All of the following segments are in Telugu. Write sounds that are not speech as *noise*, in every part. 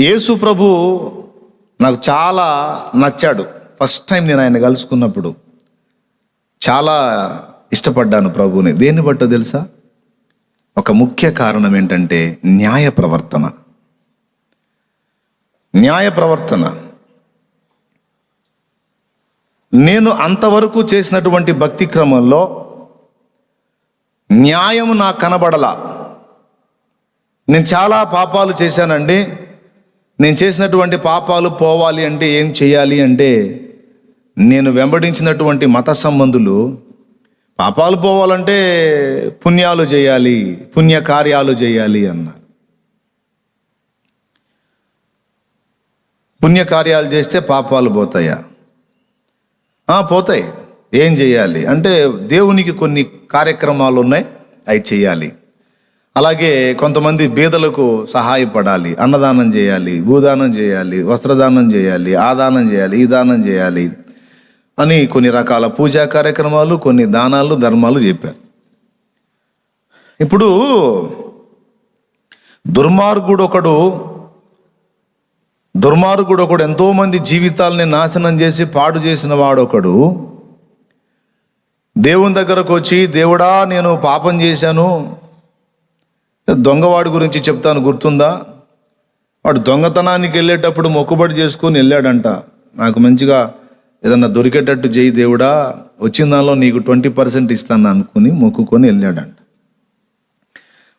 యేసు ప్రభు నాకు చాలా నచ్చాడు. ఫస్ట్ టైం నేను ఆయన కలుసుకున్నప్పుడు చాలా ఇష్టపడ్డాను ప్రభుని దేన్ని బట్టో తెలుసా? ఒక ముఖ్య కారణం ఏంటంటే న్యాయ ప్రవర్తన. న్యాయ ప్రవర్తన. నేను అంతవరకు చేసినటువంటి భక్తి క్రమంలో న్యాయం నాకు కనబడలా. నేను చాలా పాపాలు చేశానండి. నేను చేసినటువంటి పాపాలు పోవాలి అంటే ఏం చేయాలి అంటే నేను వెంబడించినటువంటి మత సంబంధులు పాపాలు పోవాలంటే పుణ్యాలు చేయాలి పుణ్య కార్యాలు చేయాలి అన్నారు. పుణ్యకార్యాలు చేస్తే పాపాలు పోతాయా? పోతాయి. ఏం చేయాలి? అంటే దేవునికి కొన్ని కార్యక్రమాలు ఉన్నాయి అవి చేయాలి. అలాగే కొంతమంది బీదలకు సహాయపడాలి అన్నదానం చేయాలి భూదానం చేయాలి వస్త్రదానం చేయాలి ఆదానం చేయాలి ఈ దానం చేయాలి అని కొన్ని రకాల పూజా కార్యక్రమాలు కొన్ని దానాలు ధర్మాలు చెప్పారు. ఇప్పుడు దుర్మార్గుడు ఒకడు దుర్మార్గుడు ఒకడు ఎంతోమంది జీవితాలని నాశనం చేసి పాడు చేసిన వాడొకడు దేవుని దగ్గరకు వచ్చి దేవుడా నేను పాపం చేశాను దొంగవాడి గురించి చెప్తాను గుర్తుందా? వాడు దొంగతనానికి వెళ్ళేటప్పుడు మొక్కుబడి చేసుకొని వెళ్ళాడంట. నాకు మంచిగా ఏదన్నా దొరికేటట్టు చేయి దేవుడా వచ్చిన దానిలో నీకు ట్వంటీ పర్సెంట్ ఇస్తాను అనుకుని మొక్కుకొని వెళ్ళాడంట.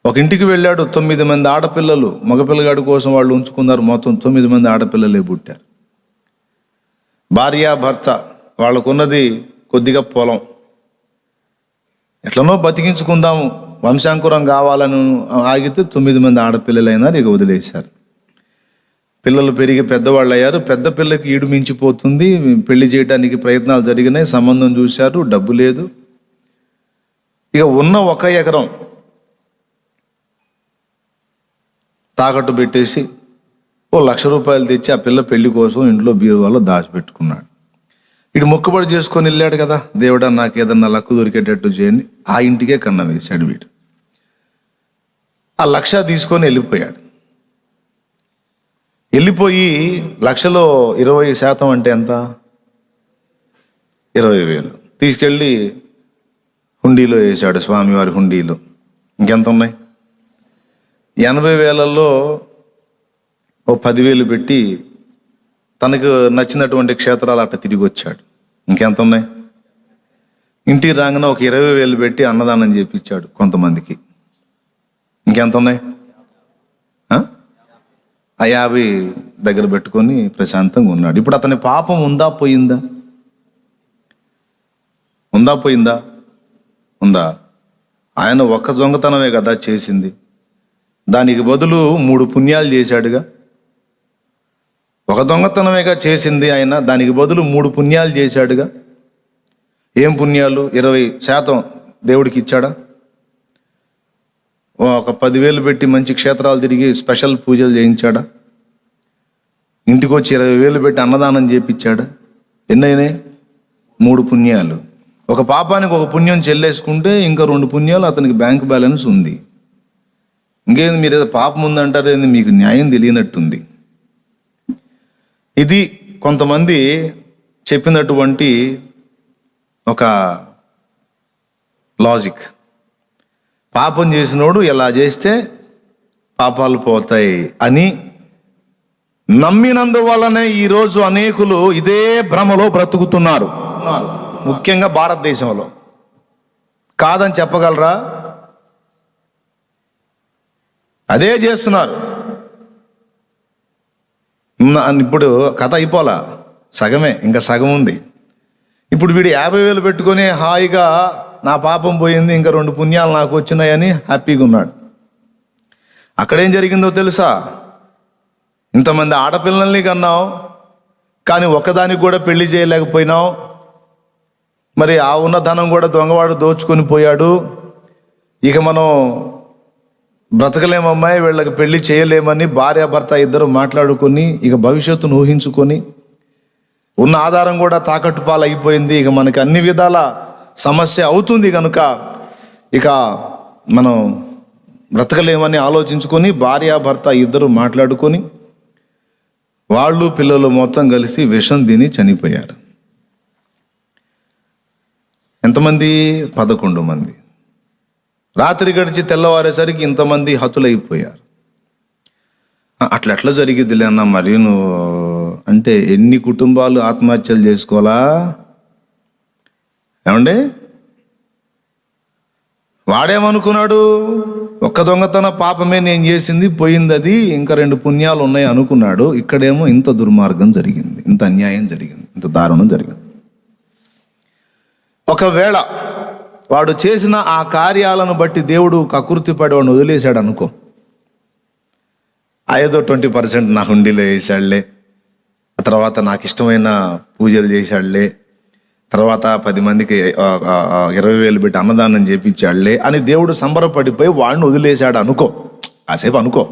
ఒక ఇంటికి వెళ్ళాడు తొమ్మిది మంది ఆడపిల్లలు. మగపిల్లగాడి కోసం వాళ్ళు ఉంచుకున్నారు మొత్తం తొమ్మిది మంది ఆడపిల్లలే పుట్టారు. భార్య భర్త వాళ్ళకున్నది కొద్దిగా పొలం. ఎట్లనో బతికించుకుందాము. వంశాంకురం కావాలని ఆగితే తొమ్మిది మంది ఆడపిల్లలైనారు ఇక వదిలేశారు. పిల్లలు పెరిగి పెద్దవాళ్ళు అయ్యారు పెద్ద పిల్లకి ఈడు మించిపోతుంది. పెళ్ళి చేయడానికి ప్రయత్నాలు జరిగినాయి. సంబంధం చూశారు. డబ్బు లేదు. ఇక ఉన్న ఒక ఎకరం తాకట్టు పెట్టేసి ఓ లక్ష రూపాయలు తెచ్చి ఆ పిల్ల పెళ్ళి కోసం ఇంట్లో బీరువాలో దాచిపెట్టుకున్నాడు. ఇటు మొక్కుబడి చేసుకొని వెళ్ళాడు కదా. దేవుడా నాకు ఏదన్నా లక్కు దొరికేటట్టు చేయని ఆ ఇంటికే కన్న వేశాడు వీడు. ఆ లక్ష తీసుకొని వెళ్ళిపోయాడు. వెళ్ళిపోయి లక్షలో ఇరవై శాతం అంటే ఎంత? ఇరవై వేలు. తీసుకెళ్ళి హుండీలో వేశాడు స్వామివారి హుండీలో. ఇంకెంత ఉన్నాయి ఎనభై వేలల్లో ఓ పదివేలు పెట్టి తనకు నచ్చినటువంటి క్షేత్రాలు అట్ట తిరిగి వచ్చాడు. ఇంకెంత ఉన్నాయి ఇంటికి రాగానే ఒక ఇరవై వేలు పెట్టి అన్నదానం చేపించాడు కొంతమందికి. ఇంకెంత ఉన్నాయి ఆ? యాభై దగ్గర పెట్టుకొని ప్రశాంతంగా ఉన్నాడు. ఇప్పుడు అతని పాపం ఉందా పోయిందా? ఉందా పోయిందా? ఉందా? ఆయన ఒక్క దొంగతనమే కదా చేసింది. దానికి బదులు మూడు పుణ్యాలు చేశాడుగా. ఒక దొంగతనమేగా చేసింది ఆయన దానికి బదులు మూడు పుణ్యాలు చేశాడుగా. ఏం పుణ్యాలు? ఇరవై శాతం దేవుడికి ఇచ్చాడా? ఒక పదివేలు పెట్టి మంచి క్షేత్రాలు తిరిగి స్పెషల్ పూజలు చేయించాడా? ఇంటికి వచ్చి ఇరవై వేలు పెట్టి అన్నదానం చేపించాడా ఎన్నైనాయి? మూడు పుణ్యాలు. ఒక పాపానికి ఒక పుణ్యం చెల్లేసుకుంటే ఇంకా రెండు పుణ్యాలు అతనికి బ్యాంక్ బ్యాలెన్స్ ఉంది. ఇంకేంది మీరు ఏదో పాపం ఉందంటారు ఏంది? మీకు న్యాయం తెలియనట్టుంది. ఇది కొంతమంది చెప్పినటువంటి ఒక లాజిక్ పాపం చేసినోడు ఎలా చేస్తే పాపాలు పోతాయి అని నమ్మినందువల్లనే ఈరోజు అనేకులు ఇదే భ్రమలో బ్రతుకుతున్నారు. ముఖ్యంగా భారతదేశంలో. కాదని చెప్పగలరా? అదే చేస్తున్నారు. ఇప్పుడు కథ అయిపోలా? సగమే ఇంకా సగం ఉంది ఇప్పుడు వీడు యాభై వేలు పెట్టుకొని హాయిగా నా పాపం పోయింది ఇంకా రెండు పుణ్యాలు నాకు వచ్చినాయని హ్యాపీగా ఉన్నాడు. అక్కడేం జరిగిందో తెలుసా? ఇంతమంది ఆడపిల్లల్ని కన్నావు కానీ ఒక్కదానికి కూడా పెళ్ళి చేయలేకపోయినావు. మరి ఆ ఉన్న ధనం కూడా దొంగవాడు దోచుకొని పోయాడు. ఇక మనం బ్రతకలేమమ్మాయి వీళ్ళకి పెళ్ళి చేయలేమని భార్యాభర్త ఇద్దరు మాట్లాడుకొని ఇక భవిష్యత్తును ఊహించుకొని ఉన్న ఆధారం కూడా తాకట్టు పాలైపోయింది. ఇక మనకి అన్ని విధాల సమస్య అవుతుంది కనుక ఇక మనం బ్రతకలేమని ఆలోచించుకొని భార్యాభర్త ఇద్దరు మాట్లాడుకొని వాళ్ళు పిల్లలు మొత్తం కలిసి విషం తిని చనిపోయారు. ఎంతమంది? పదకొండు మంది. రాత్రి గడిచి తెల్లవారేసరికి ఇంతమంది హతులైపోయారు. అట్లా ఎట్లా జరిగిద్దిలే అన్న మరి నువ్వు? అంటే ఎన్ని కుటుంబాలు ఆత్మహత్యలు చేసుకోవాలా? ఏమండి? వాడేమనుకున్నాడు? ఒక్క దొంగతన పాపమే నేను చేసింది పోయింది అది ఇంకా రెండు పుణ్యాలు ఉన్నాయి అనుకున్నాడు. ఇక్కడేమో ఇంత దుర్మార్గం జరిగింది ఇంత అన్యాయం జరిగింది ఇంత దారుణం జరిగింది. ఒకవేళ వాడు చేసిన ఆ కార్యాలను బట్టి దేవుడు కకృతిపడి వాడిని వదిలేశాడు అనుకో. ఐదో ఏదో ట్వంటీ పర్సెంట్ నా హుండీలో వేసాడులే ఆ తర్వాత నాకు ఇష్టమైన పూజలు చేశాడులే తర్వాత పది మందికి ఇరవై వేలు పెట్టి అన్నదానం చేపించాడులే అని దేవుడు సంబరపడిపోయి వాడిని వదిలేశాడు. అనుకో. కాసేపు అనుకో.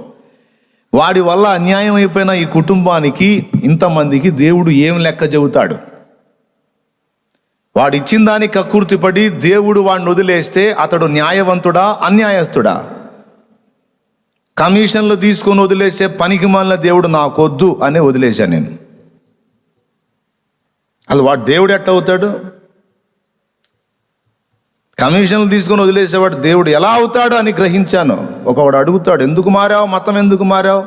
వాడి వల్ల అన్యాయం అయిపోయిన ఈ కుటుంబానికి ఇంతమందికి దేవుడు ఏం లెక్క చెబుతాడు? వాడు ఇచ్చిన దానికి కక్కుర్తిపడి దేవుడు వాడిని వదిలేస్తే అతడు న్యాయవంతుడా అన్యాయస్తుడా? కమిషన్లు తీసుకొని వదిలేసే పనికి మళ్ళీ దేవుడు నాకొద్దు అని వదిలేశాను నేను. అది వాడు దేవుడు ఎట్ట అవుతాడు? కమిషన్లు తీసుకొని వదిలేసేవాడు దేవుడు ఎలా అవుతాడు అని గ్రహించాను. ఒకవాడు అడుగుతాడు ఎందుకు మారావు? మతం ఎందుకు మారావు?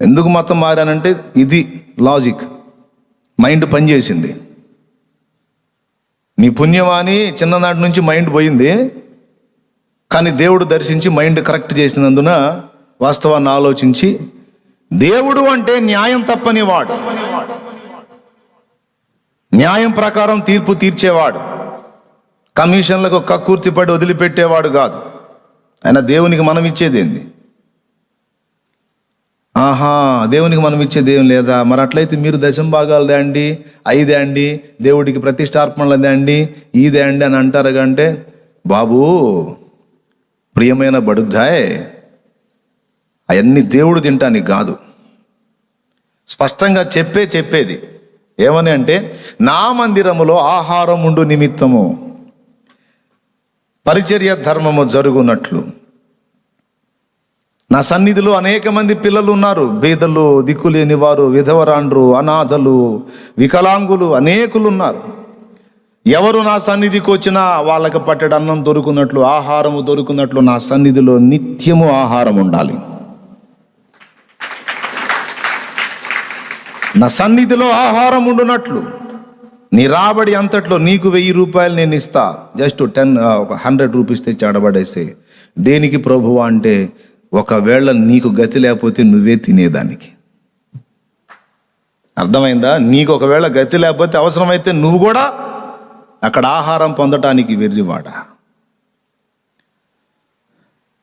ఎందుకు మతం మారానంటే ఇది లాజిక్ మైండ్ పనిచేసింది నీ పుణ్యమాని చిన్ననాటి నుంచి మైండ్ పోయింది. కానీ దేవుడు దర్శించి మైండ్ కరెక్ట్ చేసినందున వాస్తవాన్ని ఆలోచించి దేవుడు అంటే న్యాయం తప్పని వాడు. న్యాయం ప్రకారం తీర్పు తీర్చేవాడు. కమిషన్లకు కక్కుర్తిపడి వదిలిపెట్టేవాడు కాదు. ఆయన దేవునికి మనం ఇచ్చేది ఏంది? ఆహా దేవునికి మనం ఇచ్చేది ఏం లేదా? మరి అట్లయితే మీరు దశం భాగాలు తేండి అయి తేండి దేవుడికి ప్రతిష్టార్పణలు తేండి ఈ తేండి అని అంటారు అంటే బాబు ప్రియమైన బడుద్దాయ్ అవన్నీ దేవుడు తింటానికి కాదు. స్పష్టంగా చెప్పే చెప్పేది. ఏమని అంటే నా మందిరములో ఆహారం ఉండు నిమిత్తము పరిచర్య ధర్మము జరుగునట్లు. నా సన్నిధిలో అనేక మంది పిల్లలు ఉన్నారు బీదలు దిక్కులేని వారు విధవరాండ్రు అనాథలు వికలాంగులు అనేకులు ఉన్నారు ఎవరు నా సన్నిధికి వచ్చినా వాళ్ళకి పట్టెడు అన్నం దొరుకున్నట్లు ఆహారము దొరుకున్నట్లు నా సన్నిధిలో నిత్యము ఆహారం ఉండాలి నా సన్నిధిలో ఆహారం ఉండునట్లు. నీ రాబడి అంతట్లో నీకు వెయ్యి రూపాయలు నేను ఇస్తా. జస్ట్ టెన్ ఒక హండ్రెడ్ రూపీస్ తెచ్చి ఆడబడేస్తే దేనికి ప్రభువా అంటే ఒకవేళ నీకు గతి లేకపోతే నువ్వే తినేదానికి. అర్థమైందా? నీకు ఒకవేళ గతి లేకపోతే అవసరమైతే నువ్వు కూడా అక్కడ ఆహారం పొందటానికి వెర్రివాడా.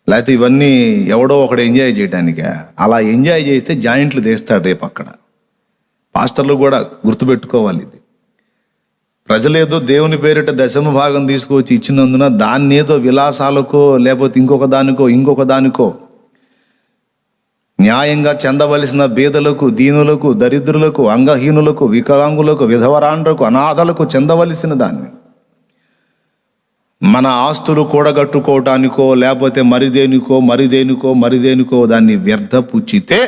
లేకపోతే ఇవన్నీ ఎవడో ఒకడు ఎంజాయ్ చేయటానికే? అలా ఎంజాయ్ చేస్తే జాయింట్లు తీస్తాడు రేపు అక్కడ పాస్టర్లు కూడా గుర్తుపెట్టుకోవాలి ఇది. ప్రజలేదో దేవుని పేరిట దశమ భాగం తీసుకొచ్చి ఇచ్చినందున దాన్ని ఏదో విలాసాలకో లేకపోతే ఇంకొక దానికో ఇంకొక దానికో న్యాయంగా చెందవలసిన బీదలకు దీనులకు దరిద్రులకు అంగహీనులకు వికలాంగులకు విధవరాండ్రకు అనాథలకు చెందవలసిన దాన్ని. మన ఆస్తులు కూడగట్టుకోవటానికో లేకపోతే మరిదేనికో మరిదేనికో మరిదేనికో దాన్ని వ్యర్థపుచ్చితే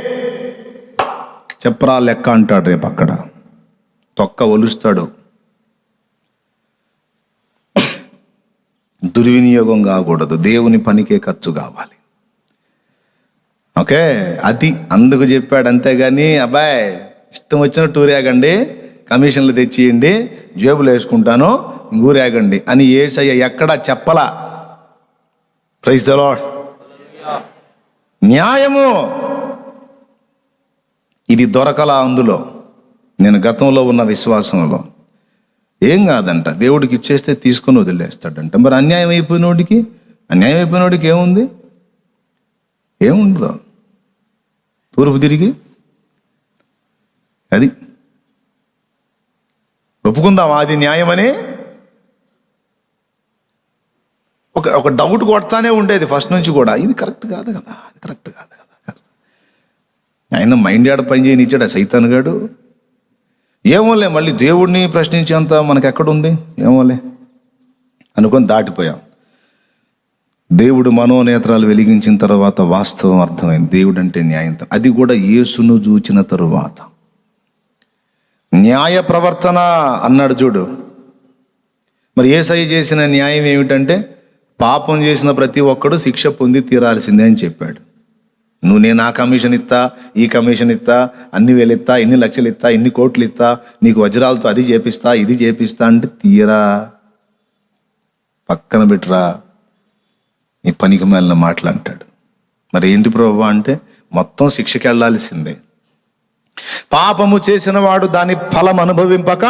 చెప్పరా లెక్క అంటాడు రేపు అక్కడ. తొక్క ఒలుస్తాడు. దుర్వినియోగం కాకూడదు. దేవుని పనికే ఖర్చు కావాలి. ఓకే? అది అందుకు చెప్పాడు అంతేగాని అబ్బాయి ఇష్టం వచ్చిన టూరేగండి కమిషన్లు తెచ్చియండి జేబులు వేసుకుంటాను ఊరేగండి అని ఏసయ్య ఎక్కడా చెప్పలా. ప్రైజ్ ద న్యాయము. ఇది దొరకలా అందులో. నేను గతంలో ఉన్న విశ్వాసంలో. ఏం కాదంట దేవుడికి ఇచ్చేస్తే తీసుకొని వదిలేస్తాడంట. మరి అన్యాయం అయిపోయినోడికి అన్యాయం అయిపోయినోడికి ఏముంది? ఏముండదు తూర్పు తిరిగి? అది. ఒప్పుకుందాం అది న్యాయమని? ఒక ఒక డౌట్ కొడతానే ఉండేది ఫస్ట్ నుంచి కూడా. ఇది కరెక్ట్ కాదు కదా అది కరెక్ట్ కాదు కదా. ఆయన మైండ్ ఆడ పని చేయనిచ్చాడు ఆ సైతాన్ గాడు. ఏమోలే మళ్ళీ దేవుడిని ప్రశ్నించేంత మనకు ఎక్కడుంది ఏమోలే. అనుకొని దాటిపోయాం. దేవుడు మనోనేత్రాలు వెలిగించిన తర్వాత వాస్తవం అర్థమైంది. దేవుడు అంటే న్యాయం. అది కూడా యేసును చూచిన తరువాత. న్యాయ ప్రవర్తన అన్నాడు చూడు. మరి ఏసై చేసిన న్యాయం ఏమిటంటే పాపం చేసిన ప్రతి ఒక్కడు శిక్ష పొంది తీరాల్సిందే అని చెప్పాడు. నువ్వు నేను ఆ కమిషన్ ఇస్తా ఈ కమిషన్ ఇస్తా అన్ని వేలు ఇస్తా ఇన్ని లక్షలు ఇస్తా ఇన్ని కోట్లు ఇస్తా నీకు వజ్రాలతో అది చేపిస్తా ఇది చేపిస్తా అంటే తీయరా. పక్కన పెట్టురా. నీ పనికి మేలిన మాటలు అంటాడు. మరి ఏంటి ప్రభు అంటే మొత్తం శిక్షకి వెళ్ళాల్సిందే. పాపము చేసిన వాడు దాని ఫలం అనుభవింపక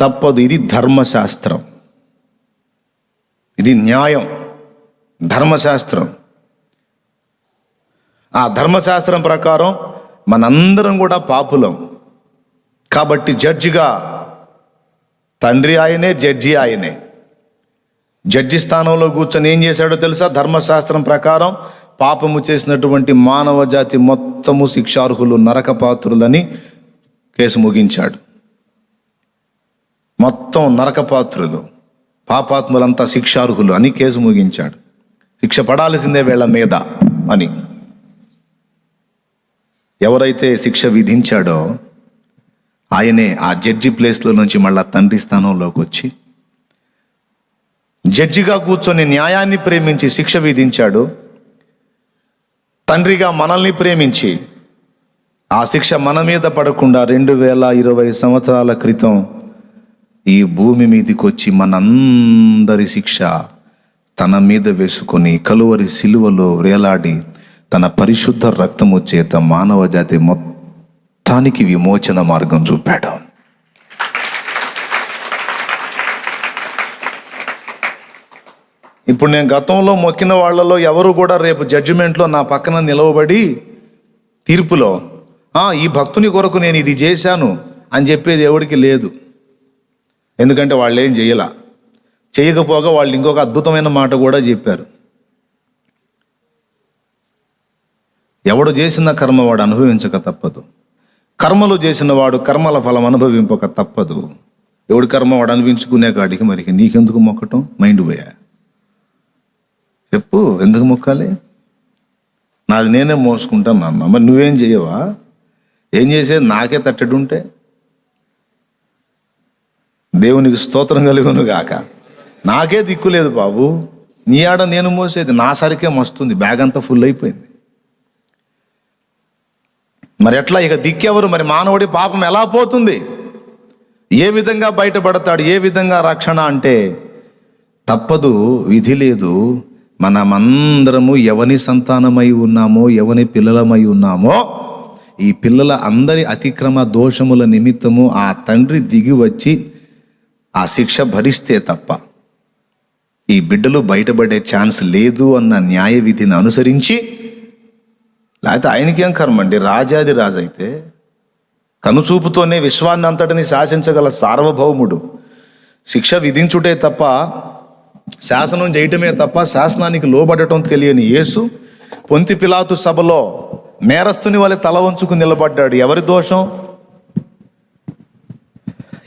తప్పదు. ఇది ధర్మశాస్త్రం. ఇది న్యాయం. ధర్మశాస్త్రం. ఆ ధర్మశాస్త్రం ప్రకారం మనందరం కూడా పాపులం. కాబట్టి జడ్జిగా తండ్రి ఆయనే జడ్జి ఆయనే. జడ్జి స్థానంలో కూర్చొని ఏం చేశాడో తెలుసా? ధర్మశాస్త్రం ప్రకారం పాపము చేసినటువంటి మానవ జాతి మొత్తము శిక్షార్హులు నరకపాత్రులని కేసు ముగించాడు. మొత్తం నరకపాత్రులు పాపాత్ములంతా శిక్షార్హులు అని కేసు ముగించాడు. శిక్ష పడాల్సిందే వీళ్ళ మీద అని. ఎవరైతే శిక్ష విధించాడో ఆయనే ఆ జడ్జి ప్లేస్లో నుంచి మళ్ళా తండ్రి స్థానంలోకి వచ్చి జడ్జిగా కూర్చొని న్యాయాన్ని ప్రేమించి శిక్ష విధించాడు. తండ్రిగా మనల్ని ప్రేమించి ఆ శిక్ష మన మీద పడకుండా రెండు వేల ఇరవై సంవత్సరాల క్రితం ఈ భూమి మీదకి వచ్చి మనందరి శిక్ష తన మీద వేసుకొని కలువరి సిలువలో వేలాడి తన పరిశుద్ధ రక్తము చేత మానవ జాతి మొత్తానికి విమోచన మార్గం చూపాడు. ఇప్పుడు నేను గతంలో మొక్కిన వాళ్ళలో ఎవరు కూడా రేపు జడ్జిమెంట్లో నా పక్కన నిలవబడి తీర్పులో ఈ భక్తుని కొరకు నేను ఇది చేశాను అని చెప్పేది ఎవరికి లేదు. ఎందుకంటే వాళ్ళు ఏం చేయల. చేయకపోగా వాళ్ళు ఇంకొక అద్భుతమైన మాట కూడా చెప్పారు. ఎవడు చేసిన కర్మ వాడు అనుభవించక తప్పదు. కర్మలు చేసిన వాడు కర్మల ఫలం అనుభవింపక తప్పదు. ఎవడు కర్మ వాడు అనుభవించుకునే కాడికి మరి నీకెందుకు మొక్కటం? మైండ్ పోయా. చెప్పు ఎందుకు మొక్కాలి? నాది నేనే మోసుకుంటాను నాన్న. మరి నువ్వేం చేయవా ఏం చేసేది? నాకే తట్టడుంటే? దేవునికి స్తోత్రం కలుగును గాక. నాకే దిక్కు లేదు బాబు. నీ ఆడ నేను మోసేది నా సరికే మస్తుంది బ్యాగ్ అంతా ఫుల్ అయిపోయింది. మరి ఎట్లా? ఇక దిక్కెవరు? మరి మానవుడి పాపం ఎలా పోతుంది? ఏ విధంగా బయటపడతాడు? ఏ విధంగా రక్షణ అంటే తప్పదు విధి లేదు. మనమందరము ఎవని సంతానమై ఉన్నామో ఎవని పిల్లలమై ఉన్నామో ఈ పిల్లల అందరి అతిక్రమ దోషముల నిమిత్తము ఆ తండ్రి దిగి వచ్చి ఆ శిక్ష భరిస్తే తప్ప ఈ బిడ్డలు బయటపడే ఛాన్స్ లేదు అన్న న్యాయ విధిని అనుసరించి లేకపోతే ఆయనకేం కర్మ అండి? రాజాది రాజు అయితే కనుచూపుతోనే విశ్వాన్ని అంతటిని శాసించగల సార్వభౌముడు. శిక్ష విధించుటే తప్ప శాసనం చేయటమే తప్ప శాసనానికి లోబడటం తెలియని యేసు పొంతి పిలాతు సభలో నేరస్తుని వలె తల వంచుకు నిలబడ్డాడు. ఎవరి దోషం?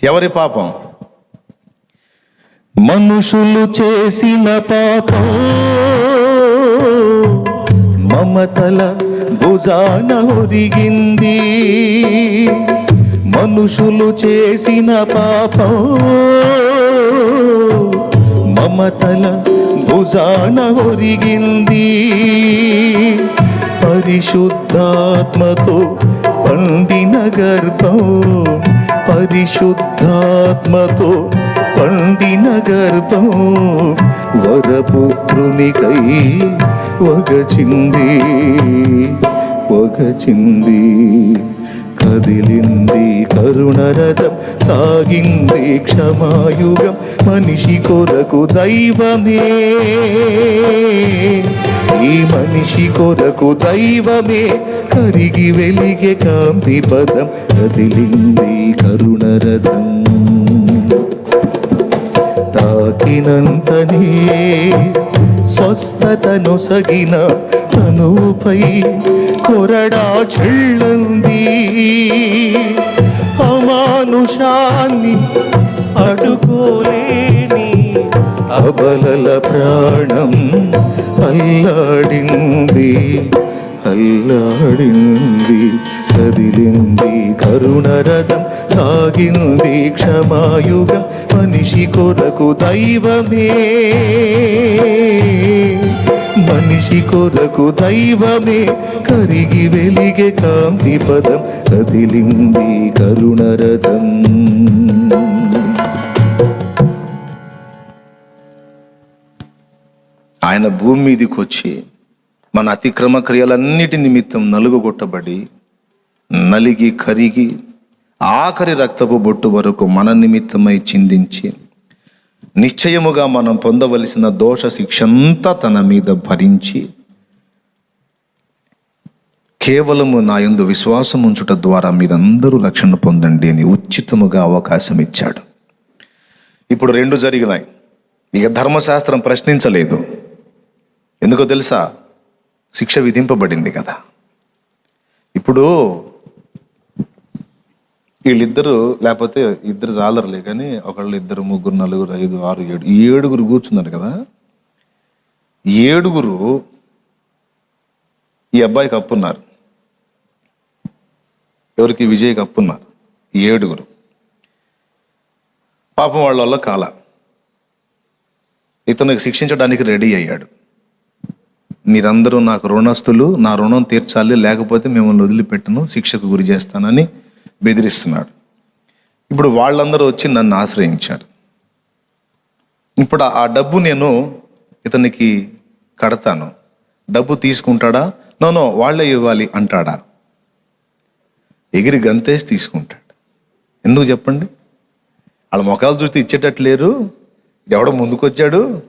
ఎవరి పాపం? మనుషులు చేసిన పాపం. మమతల భుజాన ఒదిగింది. మనుషులు చేసిన పాపం మమతల భుజాన ఒరిగింది. పరిశుద్ధాత్మతో పండిన గర్భం పరిశుద్ధాత్మతో పండిన గర్భం వరపుత్రునికై వగచింది వగచింది. కదిలింది కరుణరథం సాగింది క్షమాయుగం మనిషి కొరకు దైవమే. ఈ మనిషి కొరకు దైవమే కరిగి వెలిగే కాంతి పదం కదిలింది కరుణరథం. తాకినంతనే స్వస్థతను సగిన తనుపై కొరడా చెళ్ళంది. అమానుషాన్ని అడుకోలేని అబలల ప్రాణం అల్లాడింది. అల్లాడింది కదిలింది కరుణరథం సాగింది క్షమాయుగం మనిషి కొరకు దైవమే మనిషి కొరకు దైవమే కరిగి వెలిగే కాంతి పదం కదిలింది కరుణరథం ఆయన భూమి మీదకి వచ్చి మన అతిక్రమ క్రియలన్నిటి నిమిత్తం నలుగుగొట్టబడి నలిగి కరిగి ఆఖరి రక్తపు బొట్టు వరకు మన నిమిత్తమై చిందించి నిశ్చయముగా మనం పొందవలసిన దోష శిక్షంతా తన మీద భరించి కేవలము నా యందు విశ్వాసం ఉంచుట ద్వారా మీరందరూ రక్షణ పొందండి అని ఉచితముగా అవకాశం ఇచ్చాడు. ఇప్పుడు రెండు జరిగినాయి. ఇక ధర్మశాస్త్రం ప్రశ్నించలేదు. ఎందుకో తెలుసా? శిక్ష విధింపబడింది కదా. ఇప్పుడు వీళ్ళిద్దరు లేకపోతే ఇద్దరు జాలర్లే కానీ ఒకళ్ళు ఇద్దరు ముగ్గురు నలుగురు ఐదు ఆరు ఏడు ఈ ఏడుగురు కూర్చున్నారు కదా. ఏడుగురు ఈ అబ్బాయికి అప్పున్నారు. ఎవరికి? విజయ్కి అప్పున్నారు. ఏడుగురు. పాపం వాళ్ళ వల్ల కాల. ఇతనికి శిక్షించడానికి రెడీ అయ్యాడు. మీరందరూ నాకు రుణస్తులు నా రుణం తీర్చాలి లేకపోతే మిమ్మల్ని వదిలిపెట్టను శిక్షకు గురి చేస్తానని బెదిరిస్తున్నాడు. ఇప్పుడు వాళ్ళందరూ వచ్చి నన్ను ఆశ్రయించారు. ఇప్పుడు ఆ డబ్బు నేను ఇతనికి కడతాను. డబ్బు తీసుకుంటాడా? నోనో వాళ్ళే ఇవ్వాలి అంటాడా? ఎగిరి గంతేసి తీసుకుంటాడు. ఎందుకు చెప్పండి? వాళ్ళ ముఖాలు చూస్తే ఇచ్చేటట్టు లేరు. ఎవడో ముందుకొచ్చాడు.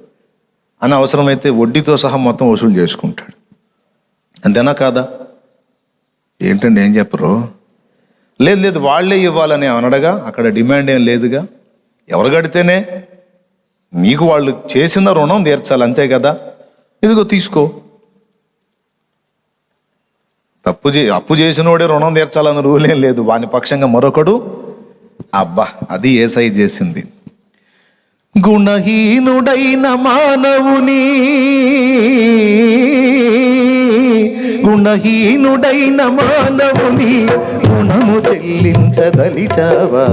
అని అవసరమైతే వడ్డీతో సహా మొత్తం వసూలు చేసుకుంటాడు. అంతేనా కాదా? ఏంటండి ఏం చెప్పరు? లేదు లేదు వాళ్ళే ఇవ్వాలని అనడగా అక్కడ డిమాండ్ ఏం లేదుగా? ఎవరు కడితేనే? నీకు వాళ్ళు చేసిన రుణం తీర్చాలి అంతే కదా? ఇదిగో తీసుకో. తప్పు చే అప్పు చేసినోడే రుణం తీర్చాలని రూల్ ఏం లేదు. వాని పక్షంగా మరొకడు అబ్బా అది ఏసై చేసింది. గుణహీనుడైన మానవుని. గుణహీనుడైన మానవుని గుణము చెల్లించదలిచావా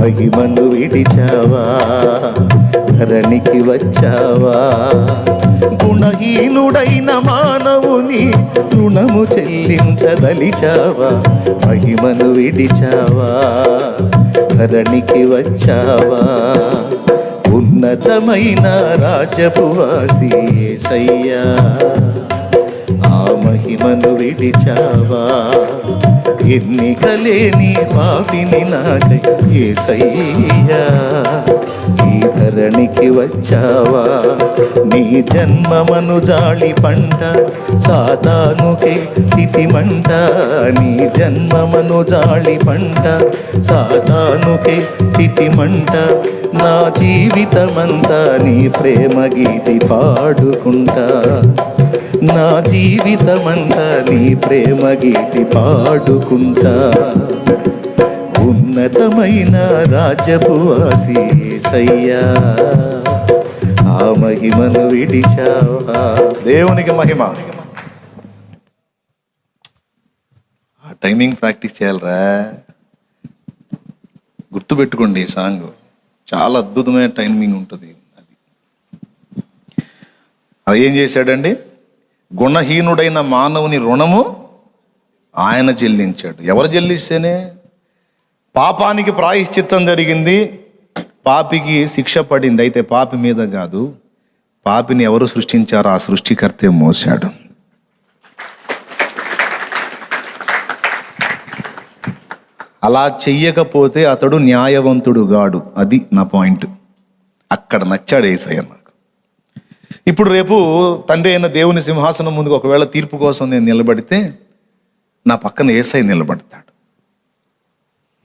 మహిమను విడిచావా ధరణికి వచ్చావా? గుణహీనుడైన మానవుని రుణము చెల్లించదలిచావా మహిమను విడిచావా ధరణికి వచ్చావా? ఉన్నతమైన రాజపు వాసి ఆ మహిమను విడిచావా? ఎన్నికలేని పాపిని నాకై యేసయ్యా ఈ ధరణికి వచ్చావా? నీ జన్మమను జాళి పంట సాతానుకే స్థితిమంట నీ జన్మమను జాళి పంట సాతానుకే స్థితిమంట నా జీవితమంతా నీ ప్రేమ గీతి పాడుకుంటా. నా జీవితమంతా నీ ప్రేమ గీతి పాడుకుంటా. ఉన్నతమైన రాజపువాసి యేసయ్యా ఆ మహిమను విడిచావా. దేవునికి మహిమ. ఆ టైమింగ్ ప్రాక్టీస్ చేయాలరా. గుర్తుపెట్టుకోండి ఈ సాంగ్. చాలా అద్భుతమైన టైమింగ్ ఉంటుంది అది. అది ఏం చేశాడండి? గుణహీనుడైన మానవుని రుణము ఆయన చెల్లించాడు. ఎవరు చెల్లిస్తేనే? పాపానికి ప్రాయశ్చిత్తం జరిగింది. పాపికి శిక్ష పడింది. అయితే పాపి మీద కాదు పాపిని ఎవరు సృష్టించారో ఆ సృష్టికర్తే మోసాడు అలా చెయ్యకపోతే అతడు న్యాయవంతుడు గాడు. అది నా పాయింట్. అక్కడ నచ్చాడు ఏసయ్య నాకు. ఇప్పుడు రేపు తండ్రి అయిన దేవుని సింహాసనం ముందుకు ఒకవేళ తీర్పు కోసం నేను నిలబడితే నా పక్కన ఏసై నిలబడతాడు.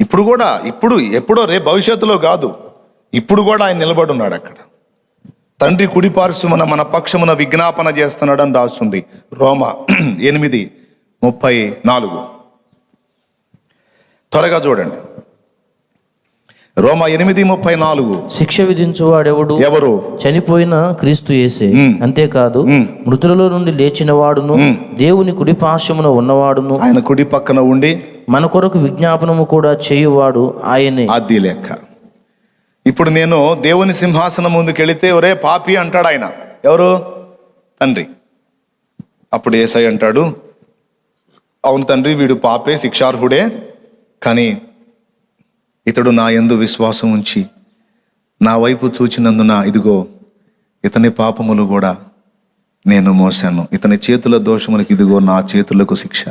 ఇప్పుడు కూడా ఇప్పుడు ఎప్పుడో రేపు భవిష్యత్తులో కాదు. ఇప్పుడు కూడా ఆయన నిలబడి ఉన్నాడు అక్కడ. తండ్రి కుడి పార్శ్వమున మన పక్షమున విజ్ఞాపన చేస్తున్నాడని రాస్తుంది. రోమ *clears throat* ఎనిమిది ముప్పై నాలుగు. త్వరగా చూడండి. రోమ ఎనిమిది ముప్పై నాలుగు. శిక్ష విధించువాడెవడు? ఎవరు? చనిపోయిన క్రీస్తు యేసే. అంతేకాదు. మృతులలో నుండి లేచిన వాడును దేవుని కుడి పార్శ్వమున ఉన్నవాడును ఆయన కుడి పక్కన ఉండి మన కొరకు విజ్ఞాపనము కూడా చేయువాడు ఆయనే. అది లెక్క. ఇప్పుడు నేను దేవుని సింహాసనం ముందుకు వెళితే ఒరే పాపి అంటాడు ఆయన. ఎవరు? తండ్రి. అప్పుడు ఏసై అంటాడు అవును తండ్రి వీడు పాపే శిక్షార్హుడే కానీ ఇతడు నా ఎందు విశ్వాసం ఉంచి నా వైపు చూచినందున ఇదిగో ఇతని పాపములు కూడా నేను మోసాను. ఇతని చేతుల దోషములకు ఇదిగో నా చేతులకు శిక్ష.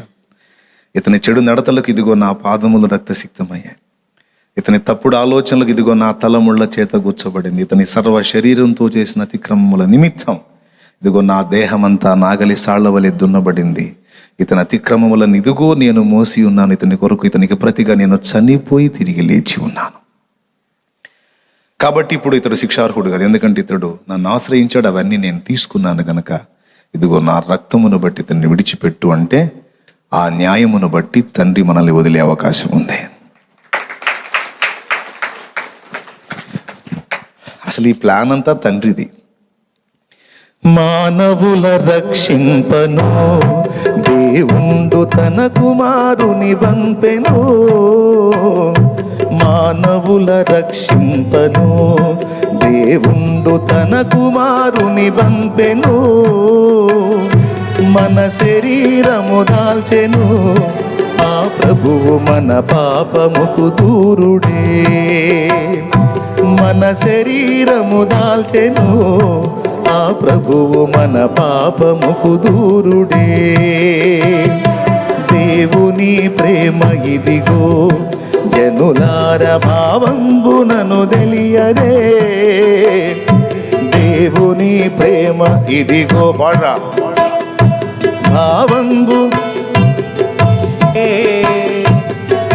ఇతని చెడు నడతలకు ఇదిగో నా పాదములు రక్తసిక్తమయ్యాయి. ఇతని తప్పుడు ఆలోచనలకు ఇదిగో నా తలముళ్ళ చేత గుచ్చబడింది. ఇతని సర్వ శరీరంతో చేసిన అతిక్రమముల నిమిత్తం ఇదిగో నా దేహమంతా నాగలి సాళ్ళ వలె దున్నబడింది. ఇతని అతిక్రమములను ఇదిగో నేను మోసి ఉన్నాను. ఇతని కొరకు ఇతనికి ప్రతిగా నేను చనిపోయి తిరిగి లేచి ఉన్నాను. కాబట్టి ఇప్పుడు ఇతడు శిక్షార్హుడు కదా. ఎందుకంటే ఇతడు నన్ను ఆశ్రయించాడు. అవన్నీ నేను తీసుకున్నాను గనక. ఇదిగో నా రక్తమును బట్టి ఇతన్ని విడిచిపెట్టు అంటే ఆ న్యాయమును బట్టి తండ్రి మనల్ని వదిలే అవకాశం ఉంది. అసలు ఈ ప్లాన్ అంతా తండ్రిది. మానవుల రక్షింపను దేవుండు తన కుమారుని వంపెను మానవుల రక్షింపను దేవుండు తన కుమారుని వంపెను మన శరీరము దాల్చెను ఆ ప్రభువు మన పాపముకు దూరుడే. మన శరీరము దాల్చెను. ఆ ప్రభువు మన పాపముకు దూరుడే. దేవుని ప్రేమ ఇదిగో జనులార భావంబునను తెలియదే. దేవుని ప్రేమ ఇదిగో వాడరా. భావంబు.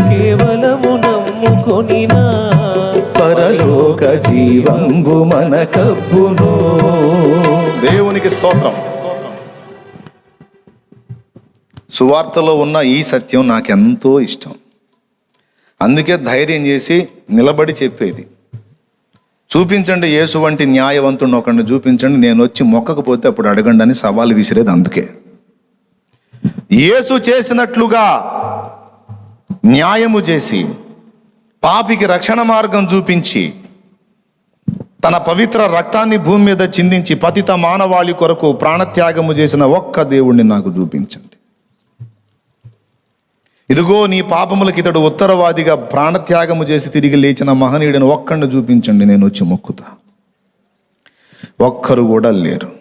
కేవలము నమ్ముకొనినా పరలోక జీవంబు మన కబ్బును దేవునికి స్తోత్రం. సువార్తలో ఉన్న ఈ సత్యం నాకెంతో ఇష్టం. అందుకే ధైర్యం చేసి నిలబడి చెప్పేది. చూపించండి యేసు వంటి న్యాయవంతుడిని ఒకరిని చూపించండి నేను వచ్చి మొక్కకపోతే అప్పుడు అడగండి అని సవాలు విసిరేది అందుకే. యేసు చేసినట్లుగా న్యాయము చేసి పాపికి రక్షణ మార్గం చూపించి తన పవిత్ర రక్తాన్ని భూమి మీద చిందించి పతిత మానవాళి కొరకు ప్రాణత్యాగము చేసిన ఒక్క దేవుణ్ణి నాకు చూపించండి. ఇదిగో నీ పాపములకి ఇతడు ఉత్తరవాదిగా ప్రాణత్యాగము చేసి తిరిగి లేచిన మహనీయుడిని ఒక్కడిని చూపించండి నేను వచ్చి మొక్కుతా. ఒక్కరు కూడా లేరు.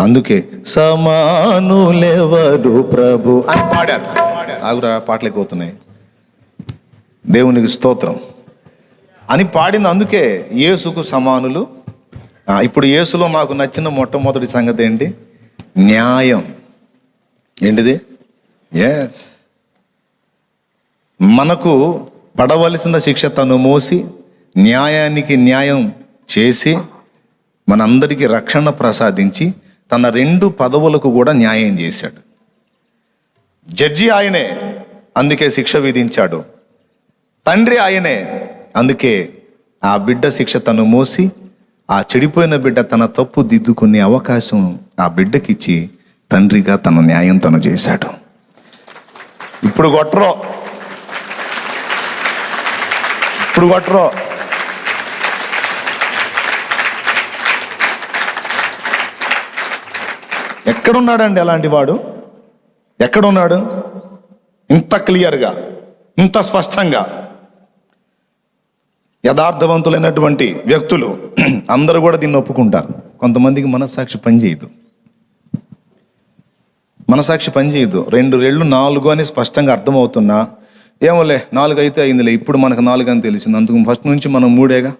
అందుకే సమానులెవరు ప్రభు? అని పాడారు. ఆగురా పాటలు పోతున్నాయి. దేవునికి స్తోత్రం. అని పాడింది అందుకే యేసుకు సమానులు. ఇప్పుడు యేసులో నాకు నచ్చిన మొట్టమొదటి సంగతి ఏంటి? న్యాయం. ఏంటిది? ఎస్ మనకు పడవలసిన శిక్ష తను మోసి న్యాయానికి న్యాయం చేసి మనందరికీ రక్షణ ప్రసాదించి తన రెండు పదవులకు కూడా న్యాయం చేశాడు. జడ్జి ఆయనే అందుకే శిక్ష విధించాడు. తండ్రి ఆయనే అందుకే ఆ బిడ్డ శిక్ష తను మోసి ఆ చెడిపోయిన బిడ్డ తన తప్పు దిద్దుకునే అవకాశం ఆ బిడ్డకిచ్చి తండ్రిగా తన న్యాయం తను చేశాడు. ఇప్పుడు కొట్టరో. ఇప్పుడు కొట్టరో. ఎక్కడున్నాడండి అలాంటి వాడు? ఎక్కడున్నాడు? ఇంత క్లియర్గా ఇంత స్పష్టంగా. యథార్థవంతులైనటువంటి వ్యక్తులు *clears throat* అందరూ కూడా దీన్ని ఒప్పుకుంటారు. కొంతమందికి మనస్సాక్షి పనిచేయదు. మనసాక్షి పనిచేయదు. రెండు రెళ్ళు నాలుగు అని స్పష్టంగా అర్థమవుతున్నా ఏమోలే నాలుగు అయితే అయిందిలే ఇప్పుడు మనకు నాలుగు అని తెలిసింది. అందుకు ఫస్ట్ నుంచి మనం మూడేగా?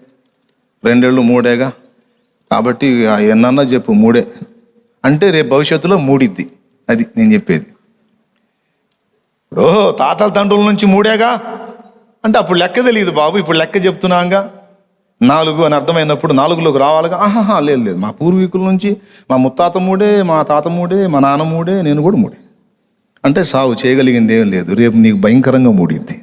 రెండేళ్ళు మూడేగా? కాబట్టి ఆ ఎన్నన్నా చెప్పు మూడే. అంటే రేపు భవిష్యత్తులో మూడిద్ది. అది నేను చెప్పేది. ఇప్పుడు ఓహో తాతల తండ్రుల నుంచి మూడేగా? అంటే అప్పుడు లెక్క తెలియదు బాబు ఇప్పుడు లెక్క చెప్తున్నాగా. నాలుగు అని అర్థమైనప్పుడు నాలుగులోకి రావాలిగా ఆహాహా లేదు లేదు. మా పూర్వీకుల నుంచి మా ముత్తాత మూడే మా తాత మూడే మా నాన్న మూడే నేను కూడా మూడే. అంటే సాగు చేయగలిగింది ఏం లేదు. రేపు నీకు భయంకరంగా మూడిద్ది.